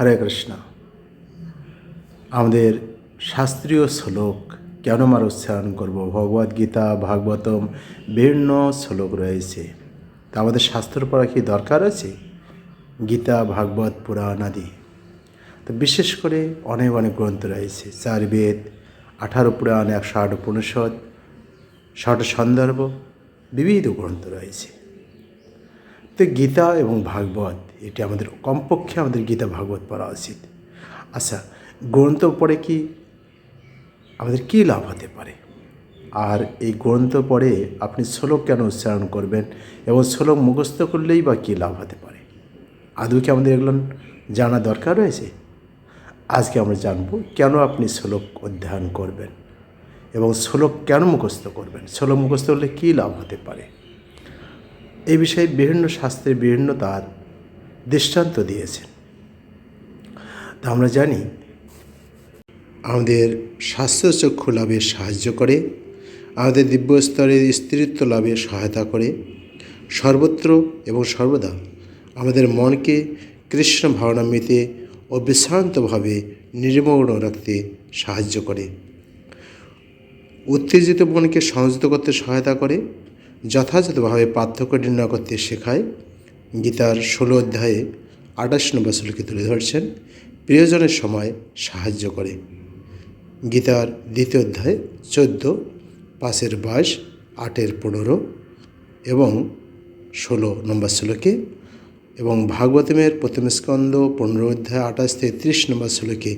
হরে কৃষ্ণ। আমাদের শাস্ত্রীয় শ্লোক কেন আমরা উচ্চারণ করব? ভগবদ গীতা, ভাগবতম বিভিন্ন শ্লোক রয়েছে। তা আমাদের শাস্ত্র পড়া কি দরকার আছে? গীতা, ভাগবত, পুরাণ আদি। তো বিশেষ করে অনেক অনেক গ্রন্থ রয়েছে। চার বেদ আঠারো পুরাণ, একশো আট উপনিষদ, ষট সন্দর্ভ, বিবিধ গ্রন্থ রয়েছে। তো গীতা এবং ভাগবত এটি আমাদের কমপক্ষে আমাদের গীতা ভাগবত পড়া উচিত। আচ্ছা গ্রন্থ পড়ে কি আমাদের কী লাভ হতে পারে? আর এই গ্রন্থ পড়ে আপনি শ্লোক কেন উচ্চারণ করবেন এবং শ্লোক মুখস্থ করলেই বা কী লাভ হতে পারে? আদৌ কি আমাদের এগুলো জানা দরকার রয়েছে? আজকে আমরা জানব কেন আপনি শ্লোক অধ্যয়ন করবেন এবং শ্লোক কেন মুখস্থ করবেন? শ্লোক মুখস্থ করলে কী লাভ হতে পারে? এই বিষয়ে বিভিন্ন শাস্ত্রে বিভিন্ন তার দৃষ্টান্ত দিয়েছেন। তা আমরা জানি আমাদের স্বাস্থ্যচক্ষু লাভে সাহায্য করে, আমাদের দিব্য স্তরের স্ত্রীত্ব লাভে সহায়তা করে, সর্বত্র এবং সর্বদা আমাদের মনকে কৃষ্ণ ভাবনামৃতে ও বিশ্রান্তভাবে নির্মগ্ন রাখতে সাহায্য করে। উত্তেজিত মনকে সংযত করতে সহায়তা করে, যথাযথভাবে পার্থক্য নির্ণয় করতে শেখায় গীতার ষোলো অধ্যায়ে আঠাশ নম্বর শ্লোকে তুলে ধরছেন, প্রিয়জনের সময় সাহায্য করে। গীতার দ্বিতীয় অধ্যায় চোদ্দ, পাঁচের বাইশ আটের পনেরো এবং ষোলো নম্বর শ্লোকে এবং ভাগবতমের প্রথম স্কন্দ পনেরো অধ্যায় আঠাশ থেকে ত্রিশ নম্বর শ্লোকে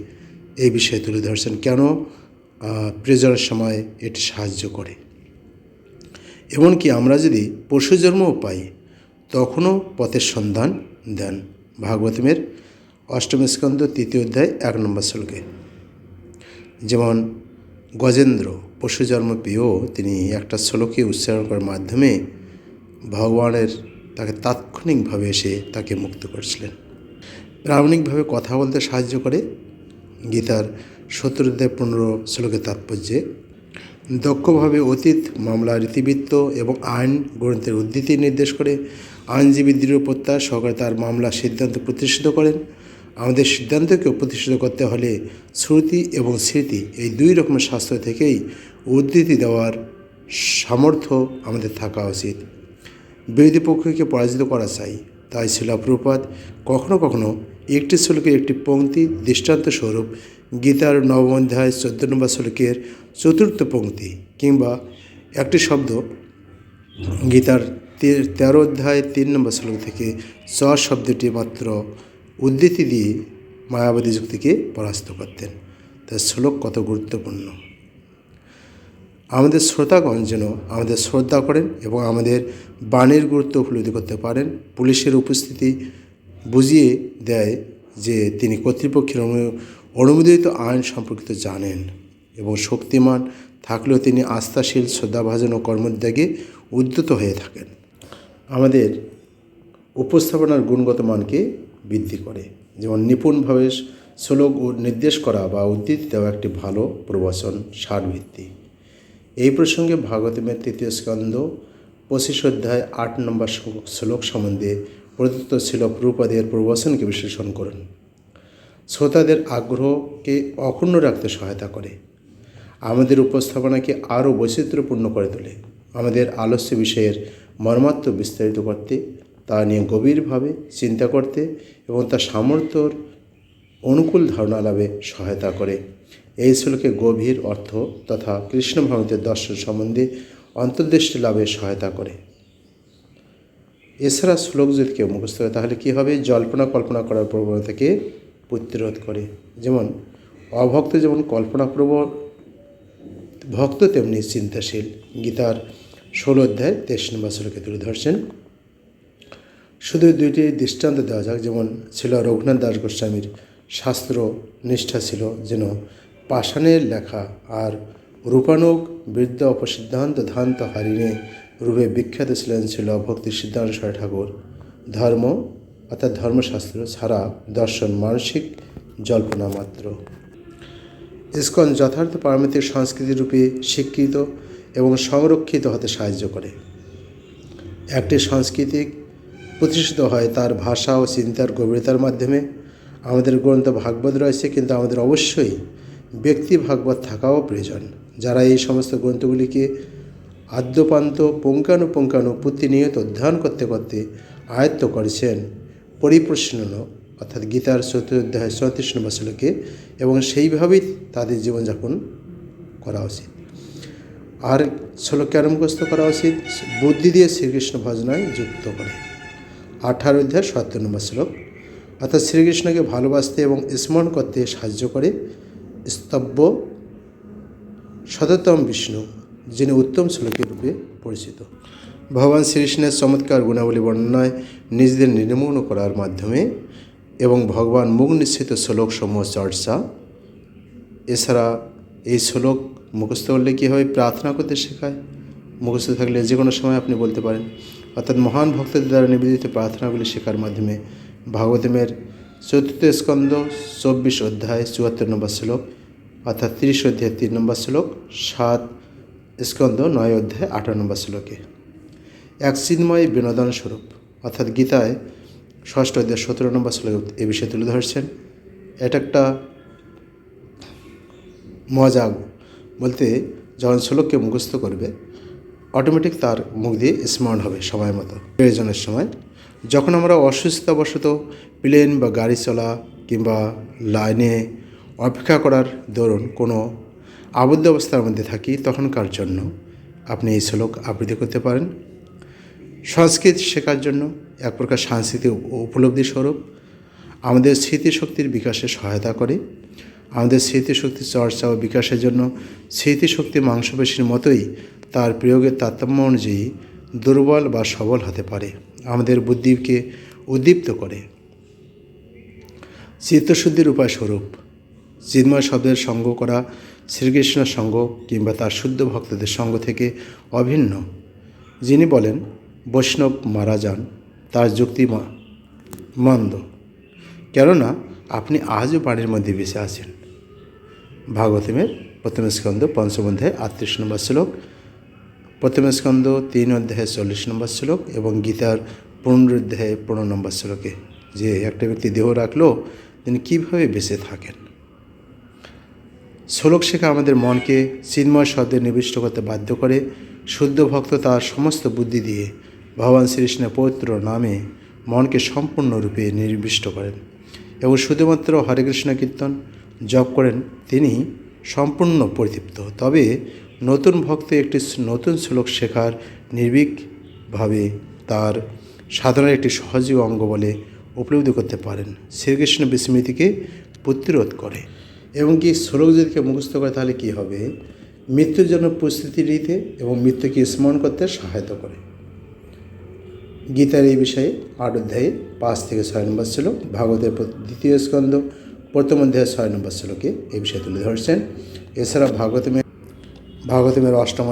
এই বিষয়ে তুলে ধরছেন, কেন? প্রিয়জনের সময় এটি সাহায্য করে। এমনকি আমরা যদি পশু জন্মও পাই তখনও পথের সন্ধান দেন। ভাগবতমের অষ্টম স্কন্দ তৃতীয় অধ্যায়, এক নম্বর শ্লোকে। যেমন, গজেন্দ্র পশু জন্ম পেয়েও তিনি একটা শ্লোকে উচ্চারণ করার মাধ্যমে ভগবানের তাকে তাৎক্ষণিকভাবে এসে তাকে মুক্ত করেছিলেন। প্রামাণিকভাবে কথা বলতে সাহায্য করে। গীতার সত্তর অধ্যায় পনেরো শ্লোকের তাৎপর্যে, দক্ষভাবে অতীত, মামলা, রীতিবৃত্ত এবং আইন গ্রন্থের উদ্ধৃতি নির্দেশ করে আইনজীবী দৃঢ় প্রত্যাশ সহকারে তার মামলা সিদ্ধান্ত প্রতিষ্ঠিত করেন। আমাদের সিদ্ধান্তকে প্রতিষ্ঠিত করতে হলে শ্রুতি এবং স্মৃতি এই দুই রকমের শাস্ত্র থেকেই উদ্ধৃতি দেওয়ার সামর্থ্য আমাদের থাকা উচিত। বিরোধী পক্ষকে পরাজিত করা চাই, তাই শিলাপ্রপাত কখনো কখনো একটি শ্লোকের একটি পঙ্ক্তি দৃষ্টান্ত স্বরূপ গীতার নবম অধ্যায় চোদ্দ নম্বর শ্লোকের চতুর্থ পঙ্ক্তি কিংবা একটি শব্দ গীতার তেরো অধ্যায় তিন নম্বর শ্লোক থেকে চ শব্দটি মাত্র উদ্ধৃতি দিয়ে মায়াবাদী যুক্তিকে পরাস্ত করতেন। তার শ্লোক কত গুরুত্বপূর্ণ? আমাদের শ্রোতাগণ যেন আমাদের শ্রদ্ধা করেন এবং আমাদের বাণীর গুরুত্ব উপলব্ধি করতে পারেন, পুলিশের উপস্থিতি বুঝিয়ে দেয় যে তিনি কর্তৃপক্ষের অনুমোদিত আইন সম্পর্কিত জানেন এবং শক্তিমান, থাকলেও তিনি আস্থাশীল, শ্রদ্ধাভাজন ও কর্মোদ্যোগে উদ্যত হয়ে থাকেন। আমাদের উপস্থাপনার গুণগত মানকে বৃদ্ধি করে। যেমন নিপুণভাবে শ্লোক নির্দেশ করা বা উদ্ধৃতি দেওয়া একটি ভালো প্রবচন সারভিত্তি এই প্রসঙ্গে ভাগবতমের তৃতীয় স্কন্ধ, পঁচিশ অধ্যায়, আট নম্বর শ্লোক সম্বন্ধে প্রদত্ত ছিল প্রুপাদের প্রবচনকে বিশ্লেষণ করুন। শ্রোতাদের আগ্রহকে অক্ষুণ্ণ রাখতে সহায়তা করে। আমাদের উপস্থাপনাকে আরও বৈচিত্র্যপূর্ণ করে তোলে। আমাদের আলস্য বিষয়ের মর্মাত্ম বিস্তারিত করতে, তা নিয়ে গভীরভাবে চিন্তা করতে এবং তার সামর্থ্যর অনুকূল ধারণা লাভে সহায়তা করে। এই শ্লোকে গভীর অর্থ তথা কৃষ্ণ ভগবতের দর্শন সম্বন্ধে অন্তর্দৃষ্টি লাভে সহায়তা করে। এছাড়া শ্লোক যদি কেউ মুখস্থ করে, তাহলে কী হবে? জল্পনা কল্পনা করার প্রবণতাকে প্রতিরোধ করে। যেমন, অভক্ত যেমন কল্পনাপ্রবণ ভক্ত তেমনি চিন্তাশীল। গীতার ষোলো অধ্যায় তেইশ নম্বর শ্লোকে তুলে ধরছেন। শুধু দুইটি দৃষ্টান্ত দেওয়া যাক, যেমন ছিল রঘুনাথ দাস গোস্বামীর শাস্ত্র নিষ্ঠা ছিল যেন পাষাণের লেখা আর রূপানুক বৃদ্ধ অপসিদ্ধান্ত ধান্ত হারিনে রূপে বিখ্যাত ছিলেন ছিল ভক্তি সিদ্ধান্ত সায় ঠাকুর। ধর্ম, অর্থাৎ ধর্মশাস্ত্র ছাড়া দর্শন মানসিক জল্পনা মাত্র। ইস্কন যথার্থ পারমিতিক সংস্কৃতি রূপে স্বীকৃত এবং সংরক্ষিত হতে সাহায্য করে। একটি সাংস্কৃতিক প্রতিষ্ঠিত হয়, তার ভাষা ও চিন্তার গভীরতার মাধ্যমে। আমাদের গ্রন্থ ভাগবত রয়েছে, কিন্তু আমাদের অবশ্যই ব্যক্তি ভাগবত থাকাও প্রয়োজন। যারা এই সমস্ত গ্রন্থগুলিকে আদ্যপান্ত, পুঙ্খানুপুঙ্খানু প্রতিনিয়ত অধ্যয়ন করতে করতে আয়ত্ত করেছেন, পরিপ্রশ্ন অর্থাৎ গীতার চতুর্ধ্যায় চৌত্রিশ নম্বর শ্লোকে, এবং সেইভাবেই তাদের জীবনযাপন করা উচিত। আর শ্লোক মুখস্থ করা উচিত? বুদ্ধি দিয়ে শ্রীকৃষ্ণ ভজনায় যুক্ত করে। আঠারো অধ্যায় সত্তর নম্বর শ্লোক। অর্থাৎ শ্রীকৃষ্ণকে ভালোবাসতে এবং স্মরণ করতে সাহায্য করে স্তব্য শততম বিষ্ণু, যিনি উত্তম শ্লোকের রূপে পরিচিত। ভগবান শ্রীকৃষ্ণের চমৎকার গুণাবলী বর্ণনায় নিজেদের নির্মূল করার মাধ্যমে এবং ভগবান মুখ নিশ্চিত শ্লোক সমূহ চর্চা, এছাড়া এই শ্লোক মুখস্থ করলে কী হবে প্রার্থনা করতে শেখায়। মুখস্থ থাকলে যে কোনো সময় আপনি বলতে পারেন। অর্থাৎ মহান ভক্তদের দ্বারা নিবেদিত প্রার্থনাগুলি শেখার মাধ্যমে ভাগবতমের চতুর্থ স্কন্দ চব্বিশ অধ্যায়, চুয়াত্তর নম্বর শ্লোক, অর্থাৎ তিরিশ অধ্যায়, তিন নম্বর শ্লোক, সাত স্কন্দ নয় অধ্যায়, আঠারো নম্বর শ্লোকে। এক চিন্ময় বিনোদন স্বরূপ। অর্থাৎ গীতায় ষষ্ঠ অধ্যায়, সতেরো নম্বর শ্লোকে এ বিষয়ে তুলে ধরছেন। এটা একটা মজা বলতে যখন শ্লোককে মুখস্থ করবে অটোমেটিক তার মুখ দিয়ে স্মরণ হবে সময় মতো। প্রয়োজনের সময় যখন আমরা অসুস্থতাবশত প্লেন বা গাড়ি চলা কিংবা লাইনে অপেক্ষা করার দরুন কোনো আবদ্ধ অবস্থার মধ্যে থাকি তখনকার জন্য? আপনি এই শ্লোক আবৃত্তি করতে পারেন। সংস্কৃত শেখার জন্য এক প্রকার সাংস্কৃতিক উপলব্ধি স্বরূপ। আমাদের স্মৃতিশক্তির বিকাশে সহায়তা করে। আমাদের স্মৃতিশক্তির চর্চা ও বিকাশের জন্য স্মৃতিশক্তি মাংসপেশির মতোই তার প্রয়োগের তারতম্য অনুযায়ী দুর্বল বা সবল হতে পারে। আমাদের বুদ্ধিকে উদ্দীপ্ত করে। চিত্তশুদ্ধির উপায় স্বরূপ চিন্ময় শব্দের সঙ্গ করা শ্রীকৃষ্ণের সঙ্গ কিংবা তার শুদ্ধ ভক্তদের সঙ্গ থেকে অভিন্ন। যিনি বলেন, বৈষ্ণব মারা যান, তার যুক্তি মন্দ। কেননা আপনি আজও বাড়ির মধ্যে বেঁচে আছেন। ভাগবতমের প্রথম স্কন্ধ পঞ্চম অধ্যায় আটত্রিশ নম্বর শ্লোক। প্রথম স্কন্ধ তিন অধ্যায়ে চল্লিশ নম্বর শ্লোক এবং গীতার পনেরো অধ্যায়ে পনেরো নম্বর শ্লোকে। যে একটা ব্যক্তি দেহ রাখল, তিনি কীভাবে বেঁচে থাকেন? শ্লোক শেখা আমাদের মনকে চিন্ময় শব্দে নিবিষ্ট করতে বাধ্য করে, শুদ্ধ ভক্ত তার সমস্ত বুদ্ধি দিয়ে ভগবান শ্রীকৃষ্ণের পবিত্র নামে মনকে সম্পূর্ণরূপে নির্বিষ্ট করেন। এবং শুধুমাত্র হরে কৃষ্ণ কীর্তন জপ করেন, তিনি সম্পূর্ণ পরিতৃপ্ত। তবে নতুন ভক্ত একটি নতুন শ্লোক শেখার নির্ভীকভাবে তার সাধনার একটি সহজীব অঙ্গ বলে উপলব্ধি করতে পারেন। শ্রীকৃষ্ণ বিস্মৃতিকে প্রতিরোধ করে। এবং কি শ্লোক যদি কেউ মুখস্থ করে, তাহলে কী হবে? মৃত্যুর জন্য প্রস্তুতি নিতে এবং মৃত্যুকে স্মরণ করতে সহায়তা করে। গীতার এই বিষয়ে আট অধ্যায়ে পাঁচ থেকে ছয় নম্বর শ্লোক, ভাগবতের দ্বিতীয় স্কন্ধ প্রথম অধ্যায়ে ছয় নম্বর শ্লোকে এই বিষয়ে তুলে ধরছেন। এছাড়া ভাগবতমের ভাগবতমের অষ্টম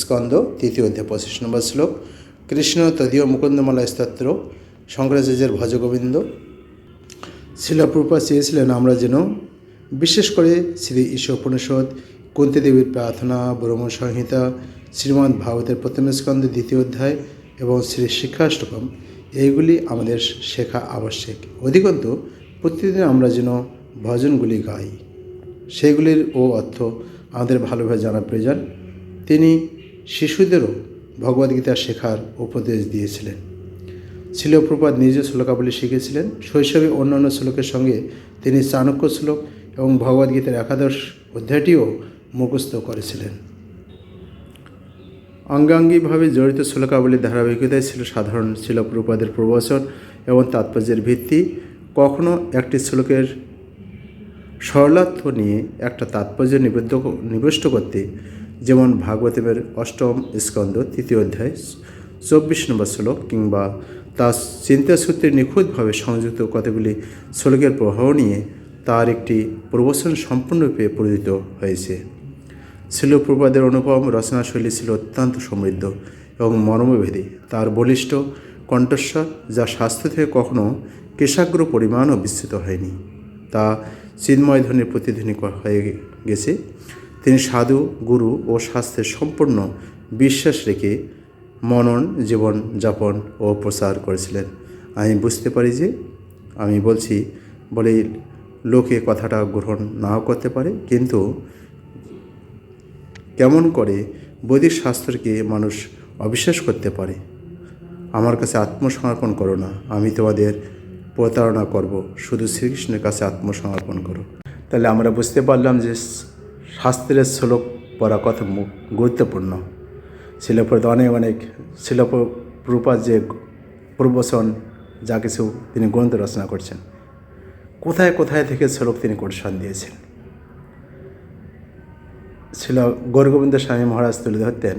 স্কন্ধ, তৃতীয় অধ্যায় পঁচিশ নম্বর শ্লোক, কৃষ্ণ তদীয় মুকুন্দমালা স্তোত্র, শঙ্করাচার্যের ভজগোবিন্দ শিলাপ্রপা চেয়েছিলেন আমরা যেন, বিশেষ করে শ্রী ঈশ্বর উপনিষদ কুন্তি দেবীর প্রার্থনা, ব্রহ্ম সংহিতা, শ্রীমদ্ ভাগবতের প্রথম স্কন্ধ, দ্বিতীয় অধ্যায় এবং শ্রী শিক্ষাষ্টকম, এইগুলি আমাদের শেখা আবশ্যক। অধিকন্তু প্রতিদিন আমরা যেন ভজনগুলি গাই। সেগুলির ও অর্থ আমাদের ভালোভাবে জানা প্রয়োজন। তিনি শিশুদেরও ভগবদ্গীতা শেখার উপদেশ দিয়েছিলেন। শিলপ্রপাত নিজে শ্লোকাবলী শিখেছিলেন শৈশবে অন্যান্য শ্লোকের সঙ্গে তিনি চাণক্য শ্লোক এবং ভগবদ্গীতার একাদশ অধ্যায়টিও মুখস্থ করেছিলেন। অঙ্গাঙ্গিভাবে জড়িত শ্লোকাবলীর ধারাবাহিকতাই ছিল সাধারণ শিলপ্রপাদের প্রবচন এবং তাৎপর্যের ভিত্তি। কখনো একটি শ্লোকের সরলার্থ নিয়ে একটা তাৎপর্য নিবেদ্য নিবিষ্ট করতে, যেমন ভাগবতের অষ্টম স্কন্দ তৃতীয় অধ্যায়, চব্বিশ নম্বর শ্লোক, কিংবা তার চিন্তা চিন্তাসূত্রে নিখুঁতভাবে সংযুক্ত কতগুলি শ্লোকের প্রভাব নিয়ে তার একটি প্রবচন সম্পূর্ণরূপে পরিণত হয়েছে। শিলপ্রপাদের অনুপম রচনাশৈলী ছিল অত্যন্ত সমৃদ্ধ এবং মর্মভেদী তার বলিষ্ঠ কণ্ঠস্বর, যা স্বাস্থ্য থেকে কখনো কেশাগ্র পরিমাণও বিস্তৃত হয়নি। তা চিন্ময় ধ্বনির প্রতিধ্বনি হয়ে গেছে। তিনি সাধু, গুরু ও শাস্ত্রের সম্পূর্ণ বিশ্বাস রেখে মনন, জীবন যাপন ও প্রচার করেছিলেন। আমি বুঝতে পারি যে, আমি বলছি বলে লোকে কথাটা গ্রহণ নাও করতে পারে, কিন্তু কেমন করে বৈদিক শাস্ত্রকে মানুষ অবিশ্বাস করতে পারে? আমার কাছে আত্মসমর্পণ করো না। আমি তোমাদের প্রতারণা করব। শুধু শ্রীকৃষ্ণের কাছে আত্মসমর্পণ করো। তাহলে আমরা বুঝতে পারলাম যে শাস্ত্রের শ্লোক পড়া কত গুরুত্বপূর্ণ। শিলপ্রদ অনেক অনেক শিলপ্রপাত যে প্রবচন, যা কিছু তিনি গ্রন্থ রচনা করছেন, কোথায় কোথায় থেকে শ্লোক তিনি কোটেশন দিয়েছেন? ছিল গৌরগোবিন্দ স্বামী মহারাজ তুলে ধরতেন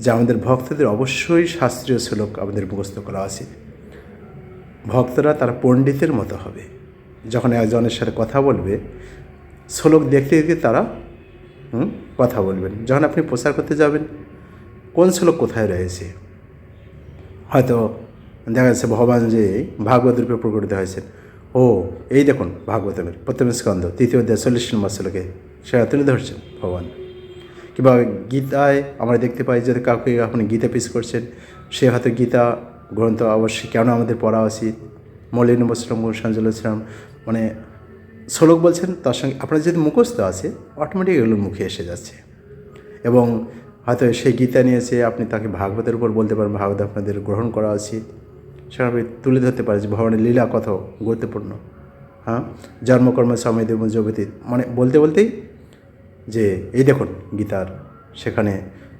যে আমাদের ভক্তদের অবশ্যই শাস্ত্রীয় শ্লোক আমাদের মুখস্থ করা উচিত ভক্তরা তারা পণ্ডিতের মতো হবে। যখন একজনের সাথে কথা বলবে, শ্লোক দেখতে দেখতে তারা কথা বলবেন। যখন আপনি প্রচার করতে যাবেন, কোন শ্লোক কোথায় রয়েছে? হয়তো দেখা যাচ্ছে ভগবান যে ভাগবত রূপে প্রকটিত হয়েছেন। ও, এই দেখুন ভাগবতমের প্রথম স্কন্ধ, তৃতীয় অধ্যায়, চল্লিশ নম্বর শ্লোকে, সেটা তুলে ধরছেন ভগবান। কিংবা গীতায় আমরা দেখতে পাই যে কাউকে আপনি গীতা পিস করছেন, সে হয়তো গীতা গ্রন্থ অবশ্যই কেন আমাদের পড়া উচিত? মলিন বস্ত্রম সঞ্জলশ্রাম মানে শ্লোক বলছেন, তার সঙ্গে আপনার যদি মুখস্থ আছে অটোমেটিক এগুলো মুখে এসে যাচ্ছে। এবং হয়তো সেই গীতা নিয়েছে, আপনি তাকে ভাগবতের উপর বলতে পারেন, ভাগবত আপনাদের গ্রহণ করা উচিত। সেটা আপনি তুলে ধরতে পারে যে ভগবানের লীলা কত গুরুত্বপূর্ণ হ্যাঁ? জন্মকর্ম সময় দেব মানে বলতে বলতেই যে, এই দেখুন গীতার, সেখানে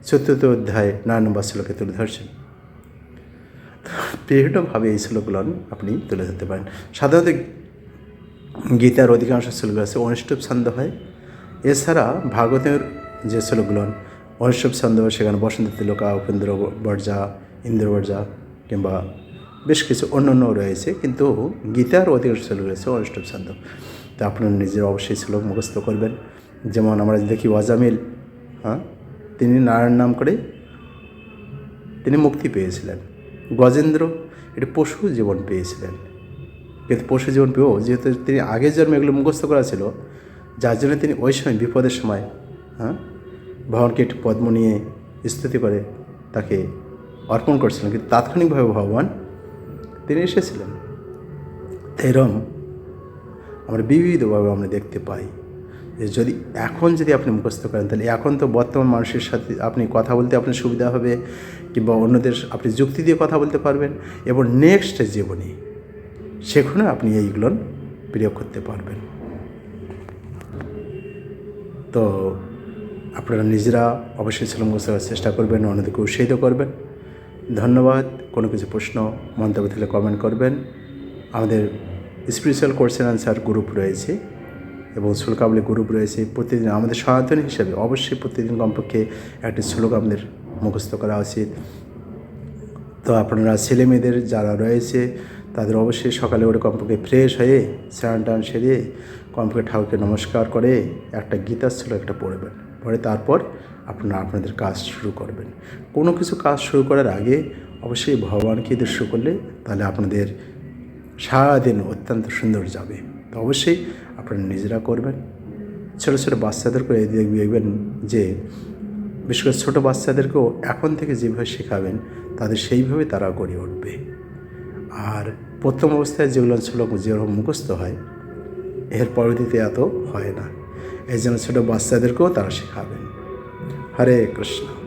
চতুর্থ অধ্যায় নয় নম্বর শ্লোকে তুলে ধরছেন। বিভিন্নভাবে এই শ্লোকগুলো আপনি তুলে ধরতে পারেন। সাধারণত গীতার অধিকাংশ শ্লোকগুলো আছে অনুষ্ঠুপ ছন্দ হয়। এছাড়া ভাগবতের যে শ্লোকগুলো অনুষ্ঠুপ ছন্দ সেখানে বসন্ত তিলকা উপেন্দ্র বর্জা ইন্দ্র বর্জা কিংবা বেশ কিছু অন্য অন্য রয়েছে, কিন্তু গীতার অধিকাংশ শ্লোক রয়েছে অনুষ্ঠুপ ছন্দ তা আপনার নিজের অবশ্যই শ্লোক মুখস্থ করবেন। যেমন আমরা দেখি ওয়াজামিল হ্যাঁ তিনি নারায়ণ নাম করে তিনি মুক্তি পেয়েছিলেন। গজেন্দ্র, এটি পশু জীবন পেয়েছিলেন। কিন্তু পশু জীবন পেয়েও, যেহেতু তিনি আগের জন্মে এগুলো মুখস্থ করা ছিল, যার জন্য তিনি ওই সময়, বিপদের সময় হ্যাঁ ভগবানকে একটি পদ্ম নিয়ে স্তুতি করে তাকে অর্পণ করছিলেন। কিন্তু তাৎক্ষণিকভাবে ভগবান তিনি এসেছিলেন। এরম আমরা বিবিধভাবে আমরা দেখতে পাই। যদি এখন যদি আপনি মুখস্থ করেন, তাহলে এখন তো বর্তমান মানুষের সাথে আপনি কথা বলতে আপনার সুবিধা হবে কিংবা অন্যদের আপনি যুক্তি দিয়ে কথা বলতে পারবেন এবং নেক্সট জীবনে সেখানে আপনি এইগুলো প্রয়োগ করতে পারবেন। তো আপনারা নিজেরা অবশ্যই ছিল করার চেষ্টা করবেন, অন্যদেরকে উৎসাহিত করবেন। ধন্যবাদ। কোনো কিছু প্রশ্ন, মন্তব্য দিলে কমেন্ট করবেন। আমাদের স্পিরিচুয়াল কোর্সেন অ্যান্সার গ্রুপ রয়েছে। এবং শুল্কাবলী গ্রুপ রয়েছে, প্রতিদিন আমাদের সনাতনী হিসাবে অবশ্যই প্রতিদিন কমপক্ষে একটি শ্লোক আমাদের মুখস্থ করা উচিত। তো আপনারা ছেলে মেয়েদের যারা রয়েছে, তাদের অবশ্যই সকালে উঠে কমপক্ষে ফ্রেশ হয়ে স্নান টান সেরে কমপক্ষে ঠাকুরকে নমস্কার করে একটা গীতার শ্লোক একটা পড়বেন। পরে তারপর আপনারা আপনাদের কাজ শুরু করবেন। কোনো কিছু কাজ শুরু করার আগে অবশ্যই ভগবানকে দৃশ্য করলে তাহলে আপনাদের সারাদিন অত্যন্ত সুন্দর যাবে। অবশ্যই আপনারা নিজেরা করবেন। ছোটো ছোটো বাচ্চাদেরকে দেখবেন যে, বিশেষ করে ছোটো বাচ্চাদেরকেও এখন থেকে যেভাবে শেখাবেন, তাদের সেইভাবে তারা গড়ে উঠবে। আর প্রথম অবস্থায় যেগুলো ছিল যেরকম মুখস্থ হয়, এর পরবর্তীতে এত হয় না। এই জন্য ছোটো বাচ্চাদেরকেও তারা শেখাবেন। হরে কৃষ্ণ।